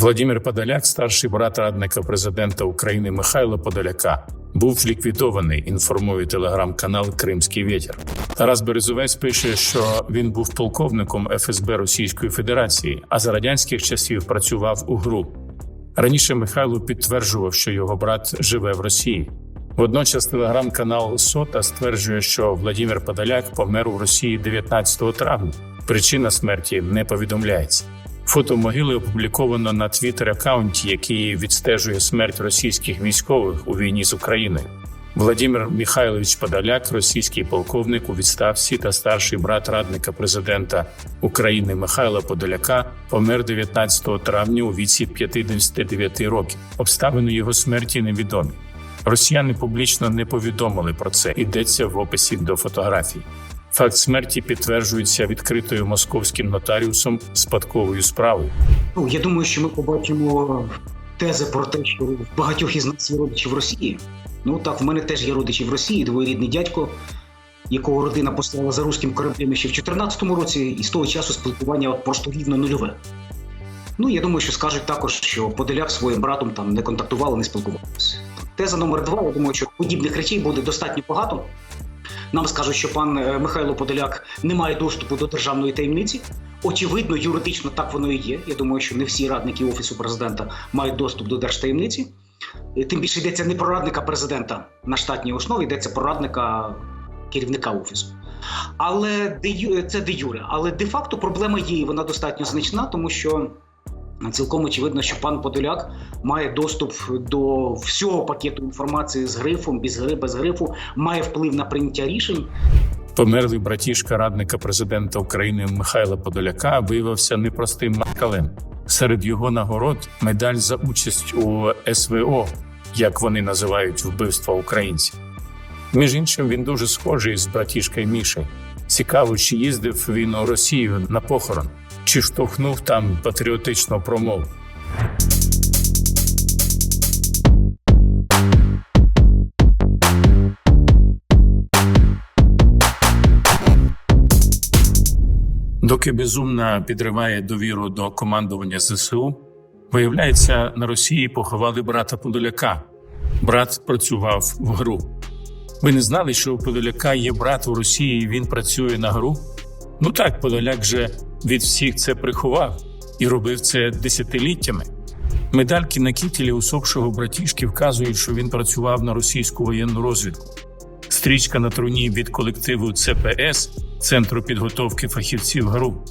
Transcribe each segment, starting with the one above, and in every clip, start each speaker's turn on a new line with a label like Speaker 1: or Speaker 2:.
Speaker 1: Владимир Подоляк, старший брат радника президента України Михайла Подоляка, був ліквідований. Інформує телеграм-канал Кримський Вітер. Тарас Березовець пише, що він був полковником ФСБ Російської Федерації, а за радянських часів працював у ГРУ. Раніше Михайло підтверджував, що його брат живе в Росії. Водночас телеграм-канал Сота стверджує, що Владимир Подоляк помер у Росії 19 травня. Причина смерті не повідомляється. Фото могили опубліковано на твіттер-аккаунті, який відстежує смерть російських військових у війні з Україною. Владимир Михайлович Подоляк, російський полковник у відставці та старший брат радника президента України Михайла Подоляка, помер 19 травня у віці 59 років. Обставини його смерті невідомі. Росіяни публічно не повідомили про це. Йдеться в описі до фотографій. Факт смерті підтверджується відкритою московським нотаріусом спадковою справою.
Speaker 2: Ну, я думаю, що ми побачимо тези про те, що в багатьох із нас є родичі в Росії. Ну так, в мене теж є родичі в Росії, двоюрідний дядько, якого родина послала за руським кораблем ще в 2014 році, і з того часу спілкування просто рівно нульове. Ну, я думаю, що скажуть також, що Подоляк своїм братом там не контактували, не спілкувалися. Теза номер два. Я думаю, що подібних речей буде достатньо багато. Нам скажуть, що пан е, Михайло Подоляк не має доступу до державної таємниці. Очевидно, юридично так воно і є. Я думаю, що не всі радники офісу президента мають доступ до держтаємниці. Тим більше йдеться не про радника президента на штатній основі, йдеться про радника керівника офісу. Але де це де юре. Але де-факто проблема є, і вона достатньо значна, тому що цілком очевидно, що пан Подоляк має доступ до всього пакету інформації з грифом, без гри, без грифу, має вплив на прийняття рішень.
Speaker 1: Померлий братішка радника президента України Михайла Подоляка виявився непростим макалем. Серед його нагород медаль за участь у СВО, як вони називають вбивства українців. Між іншим, він дуже схожий з братішкою Мішею. Цікаво, чи їздив він у Росію на похорон, чи штовхнув там патріотичну промову. Доки безумна підриває довіру до командування ЗСУ, виявляється, на Росії поховали брата Подоляка. Брат працював в ГРУ. Ви не знали, що у Подоляка є брат у Росії, і він працює на ГРУ? Ну так, Подоляк же від всіх це приховав і робив це десятиліттями. Медальки на кітелі усопшого братішки вказують, що він працював на російську воєнну розвідку. Стрічка на труні від колективу ЦПС Центру підготовки фахівців ГРУ.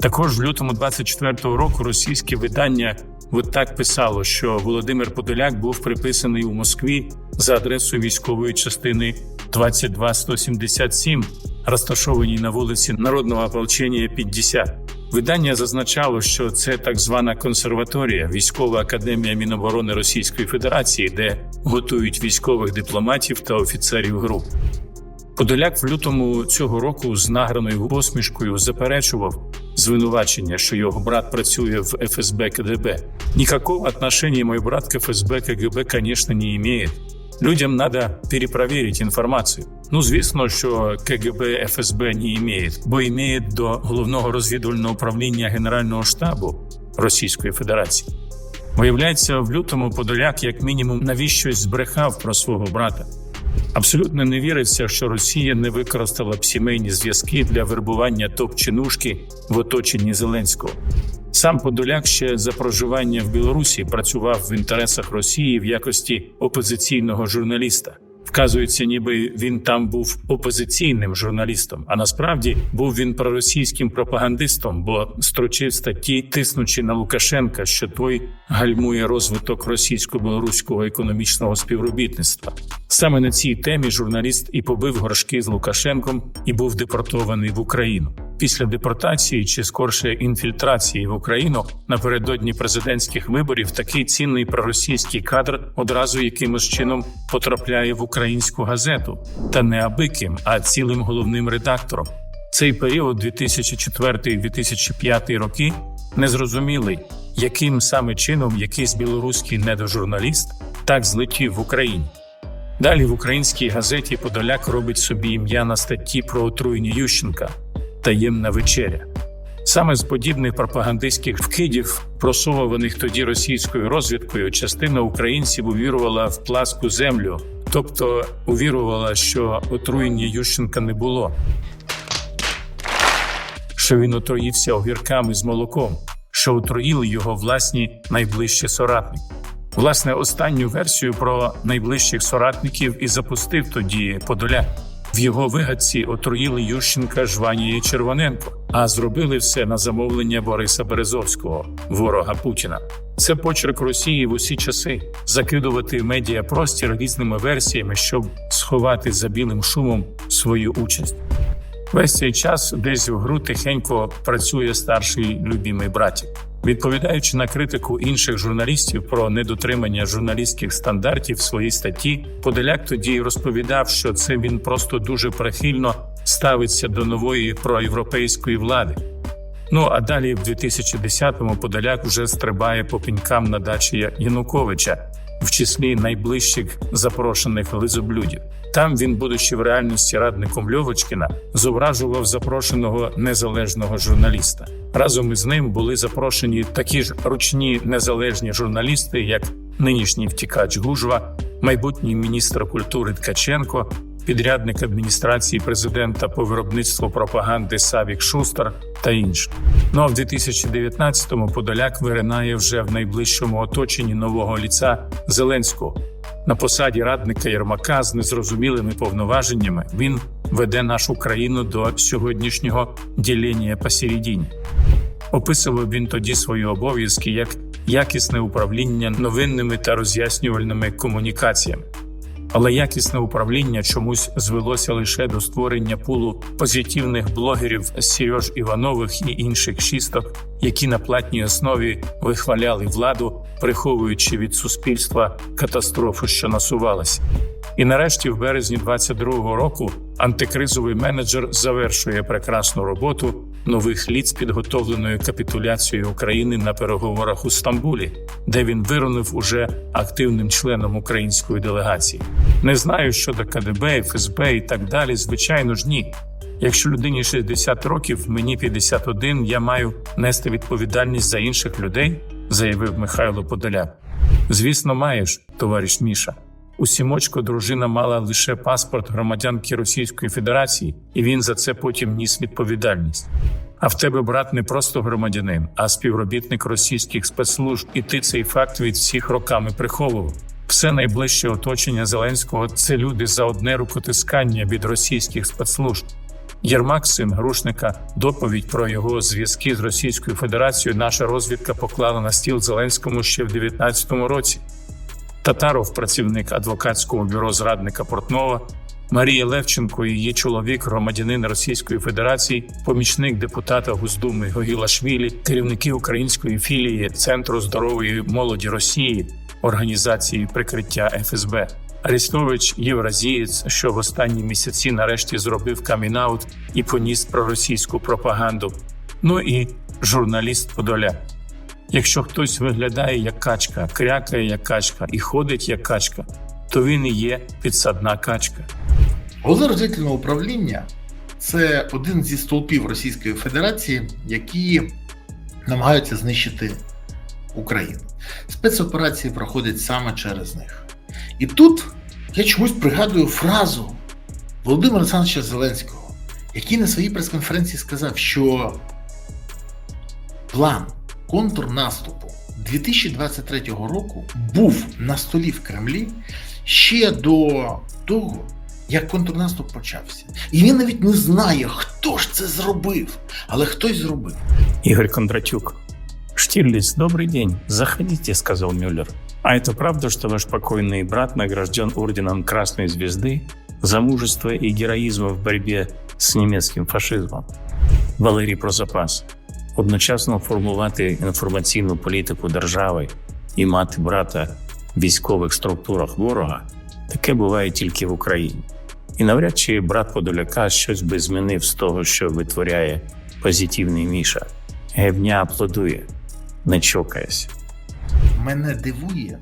Speaker 1: Також в лютому 24-го року російське видання так писало, що Володимир Подоляк був приписаний у Москві за адресою військової частини 22177, розташованій на вулиці Народного ополчення 50. Видання зазначало, що це так звана консерваторія, військова академія Міноборони Російської Федерації, де готують військових дипломатів та офіцерів ГРУ. Подоляк в лютому цього року з награною посмішкою заперечував звинувачення, що його брат працює в ФСБ КДБ. Никакого отношения мой брат к ФСБ КГБ, конечно, не имеет. Людям надо перепроверить інформацію. Ну, звісно, що КГБ ФСБ не імеє, бо імеє до головного розвідувального управління Генерального штабу Російської Федерації. Виявляється, в лютому Подоляк, як мінімум, навіщось збрехав про свого брата. Абсолютно не віриться, що Росія не використала б сімейні зв'язки для вербування топ-чинушки в оточенні Зеленського. Сам Подоляк ще за проживання в Білорусі працював в інтересах Росії в якості опозиційного журналіста. Вказується, ніби він там був опозиційним журналістом, а насправді був він проросійським пропагандистом, бо строчив статті, тиснучи на Лукашенка, що той гальмує розвиток російсько-білоруського економічного співробітництва. Саме на цій темі журналіст і побив горшки з Лукашенком і був депортований в Україну. Після депортації чи скорше інфільтрації в Україну напередодні президентських виборів такий цінний проросійський кадр одразу якимось чином потрапляє в українську газету, та не абиким, а цілим головним редактором. Цей період 2004-2005 роки незрозумілий, яким саме чином якийсь білоруський недожурналіст так злетів в Україні. Далі в українській газеті Подоляк робить собі ім'я на статті про отруєння Ющенка таємна вечеря. Саме з подібних пропагандистських вкидів, просовуваних тоді російською розвідкою, частина українців увірувала в пласку землю, тобто увірувала, що отруєння Ющенка не було, що він отруївся огірками з молоком, що отруїли його власні найближчі соратники. Власне, останню версію про найближчих соратників і запустив тоді Подоляк. В його вигадці отруїли Ющенка Жванії Червоненко, а зробили все на замовлення Бориса Березовського, ворога Путіна. Це почерк Росії в усі часи закидувати в медіапростір різними версіями, щоб сховати за білим шумом свою участь. Весь цей час десь в гру тихенько працює старший любімий братів. Відповідаючи на критику інших журналістів про недотримання журналістських стандартів в своїй статті, Подоляк тоді розповідав, що це він просто дуже прихильно ставиться до нової проєвропейської влади. Ну а далі, в 2010-му, Подоляк вже стрибає по пенькам на дачі Януковича, в числі найближчих запрошених лизоблюдів. Там він, будучи в реальності радником Льовочкіна, зображував запрошеного незалежного журналіста. Разом із ним були запрошені такі ж ручні незалежні журналісти, як нинішній втікач Гужва, майбутній міністр культури Ткаченко, підрядник адміністрації президента по виробництву пропаганди Савік Шустер та інші. Ну а в 2019-му Подоляк виринає вже в найближчому оточенні нового ліца Зеленського. На посаді радника Єрмака з незрозумілими повноваженнями він веде нашу країну до сьогоднішнього ділення посередині. Описував він тоді свої обов'язки як якісне управління новинними та роз'яснювальними комунікаціями. Але якісне управління чомусь звелося лише до створення пулу позитивних блогерів Сереж Іванових і інших шісток, які на платній основі вихваляли владу, приховуючи від суспільства катастрофу, що насувалася. І нарешті, в березні 22-го року, антикризовий менеджер завершує прекрасну роботу нових літ з підготовленою капітуляцією України на переговорах у Стамбулі, де він виронив уже активним членом української делегації. Не знаю щодо КДБ, ФСБ і так далі. Звичайно ж, ні. Якщо людині 60 років, мені 51, я маю нести відповідальність за інших людей, заявив Михайло Подоляк. Звісно, маєш, товариш Міша. У сімочко дружина мала лише паспорт громадянки Російської Федерації, і він за це потім ніс відповідальність. А в тебе брат не просто громадянин, а співробітник російських спецслужб, і ти цей факт від всіх роками приховував. Все найближче оточення Зеленського це люди за одне рукотискання від російських спецслужб. Єрмак, син Грушника, доповідь про його зв'язки з Російською Федерацією наша розвідка поклала на стіл Зеленському ще в 19-му році. Татаров, працівник адвокатського бюро зрадника Портнова, Марія Левченко, її чоловік, громадянин Російської Федерації, помічник депутата Госдуми Гогілашвілі, керівники української філії Центру здорової молоді Росії, організації прикриття ФСБ. Арестович євразієць, що в останні місяці нарешті зробив камінаут і поніс проросійську пропаганду. Ну і журналіст Подоляк. Якщо хтось виглядає як качка, крякає як качка і ходить як качка, то він і є підсадна качка.
Speaker 3: Головне розвідувальне управління це один зі стовпів Російської Федерації, які намагаються знищити Україну. Спецоперації проходять саме через них. І тут я чомусь пригадую фразу Володимира Олександровича Зеленського, який на своїй прес-конференції сказав, що план контрнаступу 2023 року був на столі в Кремлі ще до того, як контрнаступ почався. І він навіть не знає, хто ж це зробив, але хтось зробив.
Speaker 1: Игорь Кондратюк. Штирлиц, добрый день. Заходите, сказал Мюллер. А это правда, что ваш покойный брат награжден орденом Красной Звезды за мужество и героизм в борьбе з німецьким фашизмом? Валерій про запас. Одночасно формувати інформаційну політику держави і мати брата в військових структурах ворога таке буває тільки в Україні. І навряд чи брат Подоляка щось би змінив з того, що витворяє позитивний Міша. Гевня аплодує, не чокаясь.
Speaker 3: Мене дивує,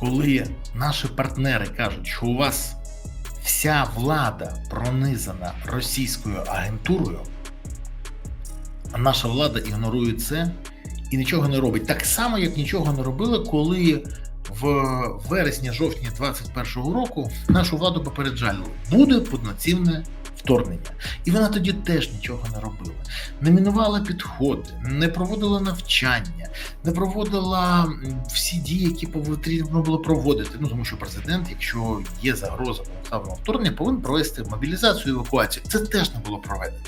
Speaker 3: коли наші партнери кажуть, що у вас вся влада пронизана російською агентурою, А наша влада ігнорує це і нічого не робить. Так само, як нічого не робили, коли в вересні-жовтні 2021 року нашу владу попереджали, буде повноцінне вторгнення. І вона тоді теж нічого не робила. Не мінувала підходи, не проводила навчання, не проводила всі дії, які потрібно було проводити. Ну тому що президент, якщо є загроза повномасштабного вторгнення, повинен провести мобілізацію евакуацію. Це теж не було проведено.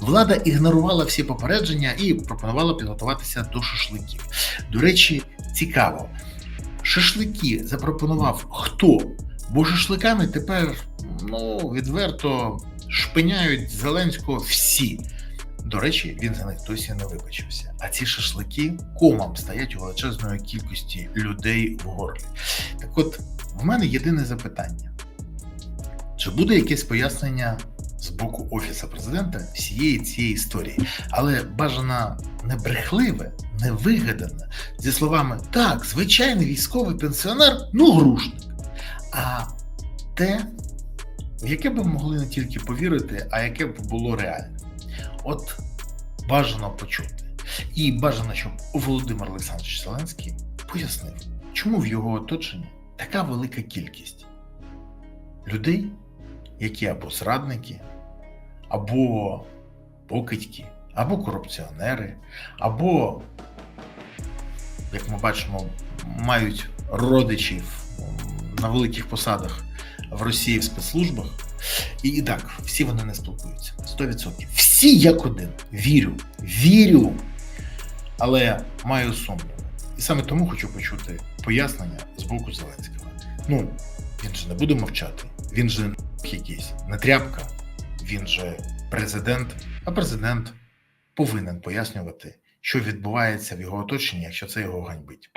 Speaker 3: Влада ігнорувала всі попередження і пропонувала підготуватися до шашликів. До речі, цікаво, шашлики запропонував хто? Бо шашликами тепер ну відверто шпиняють Зеленського всі. До речі, він за них досі не вибачився. А ці шашлики комом стоять у величезної кількості людей в горлі. Так от, в мене єдине запитання: чи буде якесь пояснення з боку Офісу президента всієї цієї історії? Але бажано не брехливе, не вигадане, зі словами так, звичайний військовий пенсіонер, ну грушник. А те, в яке б могли не тільки повірити, а яке б було реальне. От бажано почути. І бажано, щоб Володимир Олександрович Зеленський пояснив, чому в його оточенні така велика кількість людей, які або зрадники, або покидьки, або корупціонери, або, як ми бачимо, мають родичів на великих посадах в Росії в спецслужбах. І, і так, всі вони не спілкуються. 100%. Всі як один. Вірю, вірю. Але маю сумніви. І саме тому хочу почути пояснення з боку Зеленського. Ну, він же не буде мовчати. Він же якийсь не тряпка, він же президент, а президент повинен пояснювати, що відбувається в його оточенні, якщо це його ганьбить.